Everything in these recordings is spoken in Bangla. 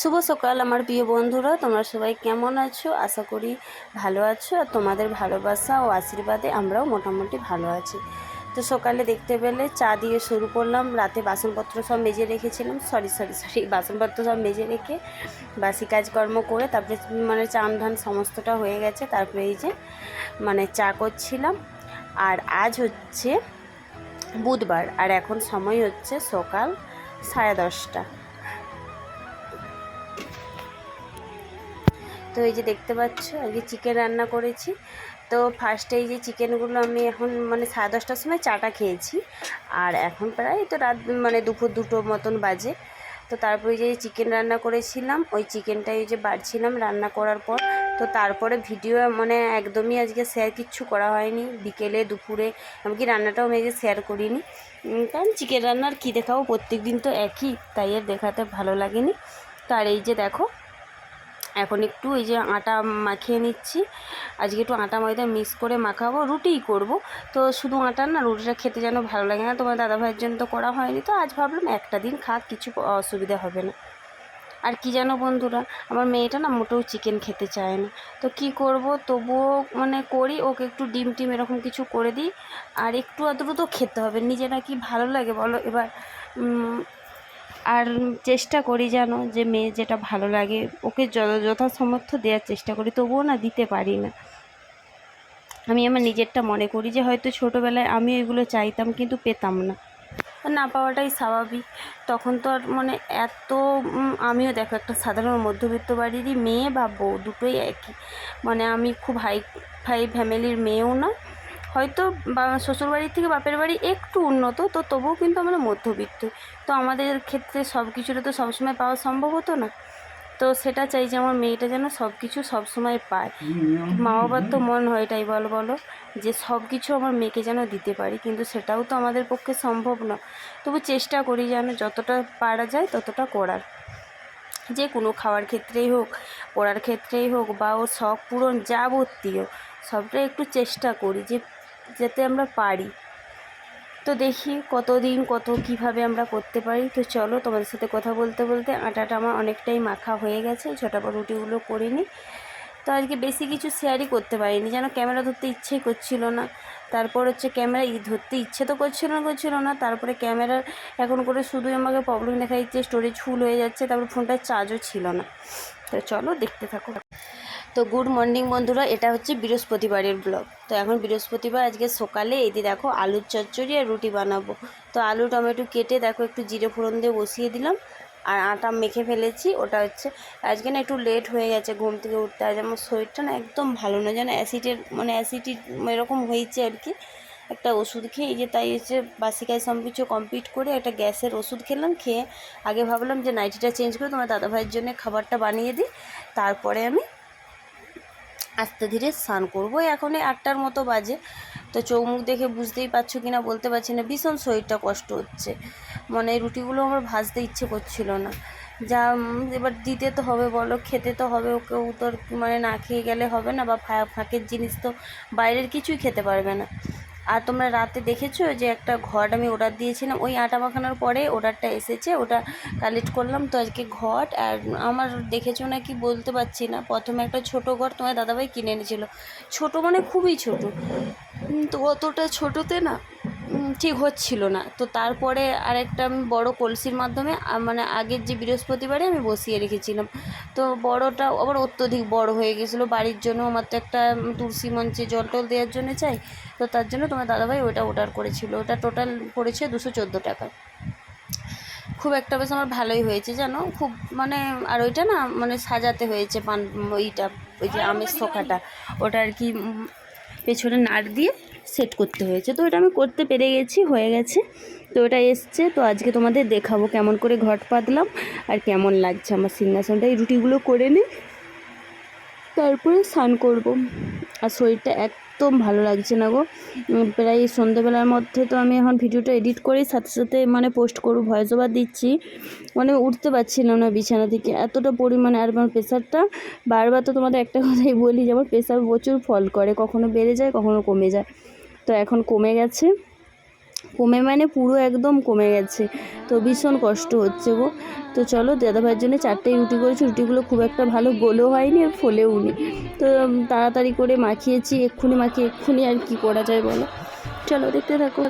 শুভ সকাল আমার প্রিয় বন্ধুরা, তোমরা সবাই কেমন আছো? আশা করি ভালো আছো আর তোমাদের ভালোবাসা ও আশীর্বাদে আমরাও মোটামুটি ভালো আছি। তো সকালে দেখতে পেলে চা দিয়ে শুরু করলাম, রাতে বাসনপত্র সব মেজে রেখেছিলাম সরি সরি সরি বাসনপত্র সব মেজে রেখে বাসি কাজকর্ম করে তারপরে মানে চান ধান সমস্তটা হয়ে গেছে, তারপরে এই যে মানে চা করছিলাম। আর আজ হচ্ছে বুধবার, আর এখন সময় হচ্ছে সকাল সাড়ে দশটা। তো এই যে দেখতে পাচ্ছ আজকে চিকেন রান্না করেছি। তো ফার্স্টে এই যে চিকেনগুলো আমি এখন মানে সাড়ে দশটার সময় চাটা খেয়েছি। আর এখন প্রায় তো রাত মানে দুপুর দুটো মতন বাজে। তো তারপরে যে চিকেন রান্না করেছিলাম, ওই চিকেনটা এই যে বাড়ছিলাম রান্না করার পর। তো তারপরে ভিডিও মানে একদমই আজকে শেয়ার কিচ্ছু করা হয়নি। বিকেলে, দুপুরে এমনকি রান্নাটাও আমি আজকে শেয়ার করিনি। কারণ চিকেন রান্নার কী দেখাবো? প্রত্যেক দিন তো একই, তাই আর দেখাতে ভালো লাগেনি। তো আর এই যে দেখো এখন একটু এই যে আটা মাখিয়ে নিচ্ছি। আজকে একটু আটা ময়দা মিক্স করে মাখাবো, রুটিই করব। তো শুধু আটা না, রুটিটা খেতে যেন ভালো লাগে না। তোমার দাদা ভাইয়ের জন্য তো করা হয়নি, তো আজ ভাবলাম একটা দিন খাক, কিছু অসুবিধা হবে না। আর কি জানো বন্ধুরা, আমার মেয়েটা না মোটেও চিকেন খেতে চায় না। তো কি করব, তবুও মানে করি, ওকে একটু ডিম টিম এরকম কিছু করে দিই। আর একটু আধটু তো খেতে হবে নিজেরা কি ভালো লাগে বলো? এবার আর চেষ্টা করি যেন যে মেয়ে যেটা ভালো লাগে, ওকে যথাসমর্থ দেওয়ার চেষ্টা করি, তবুও না দিতে পারি না। আমি আমার নিজেরটা মনে করি যে হয়তো ছোটোবেলায় আমি এগুলো চাইতাম কিন্তু পেতাম না। না পাওয়াটাই স্বাভাবিক। তখন তো আর মানে এত আমিও দেখো একটা সাধারণ মধ্যবিত্ত বাড়িরই মেয়ে বা বউ দুটোই একই। মানে আমি খুব হাই ফাই ফ্যামিলির মেয়েও না হয়তো শ্বশুরবাড়ির থেকে বাপের বাড়ি একটু উন্নত, তো তবুও কিন্তু আমরা মধ্যবিত্ত। তো আমাদের ক্ষেত্রে সব কিছুটা তো সবসময় পাওয়া সম্ভব হতো না। তো সেটা চাই যে আমার মেয়েটা যেন সব কিছু সবসময় পায়। মা বাবার তো মন হয় এটাই বলো বলো, যে সব কিছু আমার মেয়েকে যেন দিতে পারি, কিন্তু সেটাও তো আমাদের পক্ষে সম্ভব না। তবু চেষ্টা করি যেন যতটা পারা যায় ততটা করার। যে কোনো খাওয়ার ক্ষেত্রেই হোক, পড়ার ক্ষেত্রেই হোক বা ওর শখ পূরণ যাবতীয়, সবটাই একটু চেষ্টা করি যে যাতে আমরা পারি। তো দেখি কতদিন, কত কীভাবে আমরা করতে পারি। তো চলো তোমাদের সাথে কথা বলতে বলতে আটাটা আমার অনেকটাই মাখা হয়ে গেছে। ঝটাপট রুটিগুলো করে নিই। তো আজকে বেশি কিছু শেয়ারই করতে পারিনি। যেন ক্যামেরা ধরতে ইচ্ছেই করছিল না। তারপর হচ্ছে ক্যামেরা ধরতে ইচ্ছে তো করছিল না করছিল না। তারপরে ক্যামেরার এখন করে শুধুই আমাকে প্রবলেম দেখা দিচ্ছে স্টোরেজ ফুল হয়ে যাচ্ছে। তারপর ফোনটার চার্জও ছিল না। তো চলো দেখতে থাকো। তো গুড মর্নিং বন্ধুরা, এটা হচ্ছে বৃহস্পতিবারের ব্লগ। তো এখন বৃহস্পতিবার, আজকে সকালে, এই দিয়ে দেখো আলুর চচ্চড়ি আর রুটি বানাবো। তো আলু টমেটো কেটে দেখো একটু জিরে ফোড়ন দিয়ে বসিয়ে দিলাম, আর আটা মেখে ফেলেছি, ওটা হচ্ছে, আজকে না একটু লেট হয়ে গেছে ঘুম থেকে উঠতে, আজ আমার শরীরটা না একদম ভালো না, যেন অ্যাসিডের মানে অ্যাসিডি এরকম হয়েছে আর কি। একটা ওষুধ খেয়ে, এই যে তাই হচ্ছে বাসি কাজ সব কিছু কমপ্লিট করে একটা গ্যাসের ওষুধ খেলাম, খেয়ে আগে ভাবলাম যে নাইটিটা চেঞ্জ করে তোমার দাদাভাইয়ের জন্য খাবারটা বানিয়ে দিই, তারপরে আমি আস্তে ধীরে স্নান করব। এখন এই আটটার মতো বাজে। তো চৌমুখ দেখে বুঝতেই পারছ কি না বলতে পারছি না। ভীষণ শরীরটা কষ্ট হচ্ছে। মানে রুটিগুলো আমার ভাজতে ইচ্ছে করছিল না। যা এবার দিতে তো হবে বলো, খেতে তো হবে। ওকে ও তো মানে না খেয়ে গেলে হবে না, বা ফাঁকের জিনিস তো বাইরের কিছুই খেতে পারবে না। আর তোমরা রাতে দেখেছ যে একটা ঘট আমি অর্ডার দিয়েছিলাম, ওই আটা মাখানোর পরে অর্ডারটা এসেছে, ওটা কালেক্ট করলাম। তো আজকে ঘট, আর আমার দেখেছ না কি বলতে পারছি না। প্রথমে একটা ছোট ঘর তোমার দাদাভাই কিনে এনেছিল। ছোট মানে খুবই ছোট। তো অতটা ছোটোতে না ঠিক হচ্ছিল না। তো তারপরে আরেকটা আমি বড় কলসির মাধ্যমে মানে আগের যে বৃহস্পতিবারে আমি বসিয়ে রেখেছিলাম। তো বড়টা আবার অত্যধিক বড় হয়ে গেছিল। বাড়ির জন্য আমার তো একটা তুলসী মঞ্চে জল টল দেওয়ার জন্য চাই। তো তার জন্য তোমার দাদাভাই ওটা অর্ডার করেছিল। ওটা টোটাল পড়েছে দুশো চোদ্দ টাকা। খুব একটা বেশ আমার ভালোই হয়েছে, জানো? খুব মানে আর ওইটা না মানে সাজাতে হয়েছে পান ওইটা, ওই যে আমের শোকাটা ওটা আর কি পেছনে নাট দিয়ে সেট করতে হয়েছে। তো এটা আমি করতে পেরে গেছি, হয়ে গেছে। তো এটা এসছে, তো আজকে তোমাদের দেখাবো কেমন করে ঘট পাতলাম আর কেমন লাগছে আমার সিংহাসনটা। এই রুটিগুলো করে নিই তারপরে স্নান করব। আর শরীরটা একদম ভালো লাগছে না গো। প্রায় এই সন্ধেবেলার মধ্যে তো আমি এখন ভিডিওটা এডিট করি সাথে সাথে মানে পোস্ট করব, ভয়েস ওভার দিচ্ছি। মানে উঠতে পারছিলাম না বিছানা থেকে। এতটা পরিমাণে আর আমার প্রেশারটা বারবার তো তোমাদের একটা কথাই বলি যে আমার প্রেশার প্রচুর ফল করে। কখনো বেড়ে যায়, কখনো কমে যায়। তো এখন কমে গেছে। কমে মানে পুরো একদম কমে গেছে। তো ভীষণ কষ্ট হচ্ছে গো। তো চলো, দাদাভাইয়ের জন্য চারটেই রুটি করেছি। রুটিগুলো খুব একটা ভালো গোলও হয়নি আর ফোলেও নি তো তাড়াতাড়ি করে মাখিয়েছি। এক্ষুনি মাখিয়ে, এক্ষুনি আর কি করা যায় বলো? চলো, দেখতে থাকো।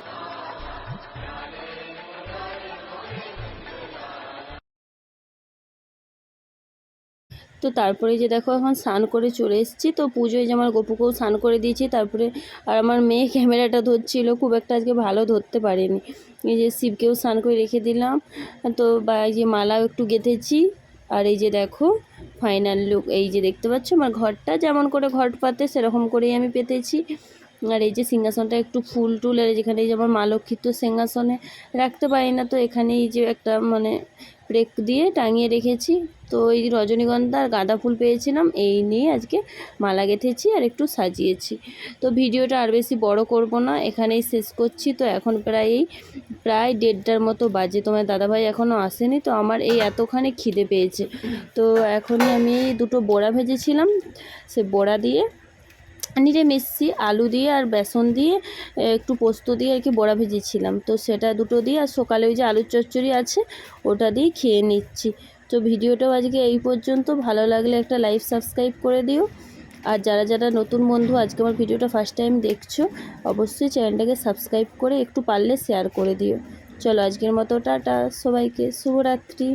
তো তারপরে যে দেখো এখন স্নান করে চলে এসেছি। তো পুজোয় যে আমার গপুকেও স্নান করে দিয়েছি। তারপরে আর আমার মেয়ে ক্যামেরাটা ধরছিল। খুব একটা আজকে ভালো ধরতে পারেনি। এই যে শিবকেও স্নান করে রেখে দিলাম। তো বা এই যে মালাও একটু গেঁথেছি। আর এই যে দেখো ফাইনাল লুক এই যে দেখতে পাচ্ছ আমার ঘরটা? যেমন করে ঘট পাতে সেরকম করেই আমি পেতেছি। আর এই যে সিংহাসনটা একটু ফুল টুল, আর যেখানে এই যে আমার মা তো সিংহাসনে রাখতে পারি না। তো এখানে এই যে একটা মানে ব্রেক দিয়ে টাঙিয়ে রেখেছি। তো এই রজনীগন্ধা আর গাঁদা ফুল পেয়েছিলাম, এই নিয়ে আজকে মালা গেঁথেছি আর একটু সাজিয়েছি। তো ভিডিওটা আর বেশি বড় করব না, এখানেই শেষ করছি। তো এখন প্রায় এই প্রায় দেড়টার মতো বাজে। তোমার দাদাভাই এখনও আসেনি, তো আমার এই এতখানি খিদে পেয়েছে। তো এখনই আমি দুটো বড়া ভেজেছিলাম, সে বড়া দিয়ে নিরে মিশছি, আলু দিয়ে আর বেসন দিয়ে একটু পোস্ত দিয়ে আর কি বড়া ভেজেছিলাম। তো সেটা দুটো দিয়ে আর সকালে ওই যে আলুর চচ্চড়ি আছে, ওটা দিয়ে খেয়ে নিচ্ছি। তো ভিডিওটাও আজকে এই পর্যন্ত। ভালো লাগলে একটা লাইভ সাবস্ক্রাইব করে দিও। আর যারা যারা নতুন বন্ধু, আজকে আমার ভিডিওটা ফার্স্ট টাইম দেখছ, অবশ্যই চ্যানেলটাকে সাবস্ক্রাইব করে একটু পারলে শেয়ার করে দিও। চলো আজকের মতো, টাটা সবাইকে। শুভরাত্রি।